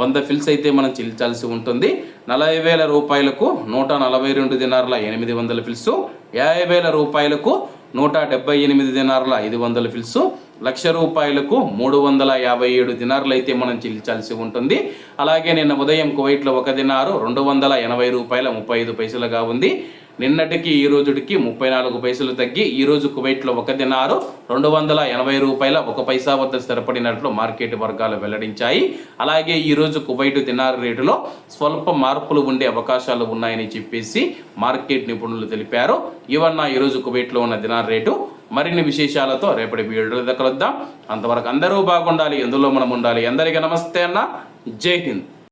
వంద ఫిల్స్ అయితే మనం చెల్లించాల్సి ఉంటుంది. నలభై వేల రూపాయలకు నూట నలభై రెండు దినార్ల ఎనిమిది వందల ఫిల్స్ యాభై వేల రూపాయలకు నూట డెబ్బై ఎనిమిది దినార్ల ఐదు వందల ఫిల్స్ లక్ష రూపాయలకు మూడు వందల యాభై ఏడు దినార్లు అయితే మనం చెల్లించాల్సి ఉంటుంది. అలాగే నిన్న ఉదయం కువైట్లో ఒక దినారు రెండు వందల ఎనభై రూపాయల ముప్పై ఐదు పైసలుగా ఉంది. నిన్నటికి ఈ రోజుకి ముప్పై నాలుగు పైసలు తగ్గి ఈ రోజు కువైట్లో ఒక దినారు రెండు వందల ఎనభై రూపాయల ఒక పైసా వద్ద స్థిరపడినట్లు మార్కెట్ వర్గాలు వెల్లడించాయి. అలాగే ఈ రోజు కువైట్ దినారు రేటులో స్వల్ప మార్పులు ఉండే అవకాశాలు ఉన్నాయని చెప్పేసి మార్కెట్ నిపుణులు తెలిపారు. ఇవన్న ఈ రోజు కువైట్లో ఉన్న దినార్ రేటు. మరిన్ని విశేషాలతో రేపటి వీడియోలో కలుద్దాం. అంతవరకు అందరూ బాగుండాలి ఎందులో మనం ఉండాలి? అందరికీ నమస్తే అన్న. జై హింద్.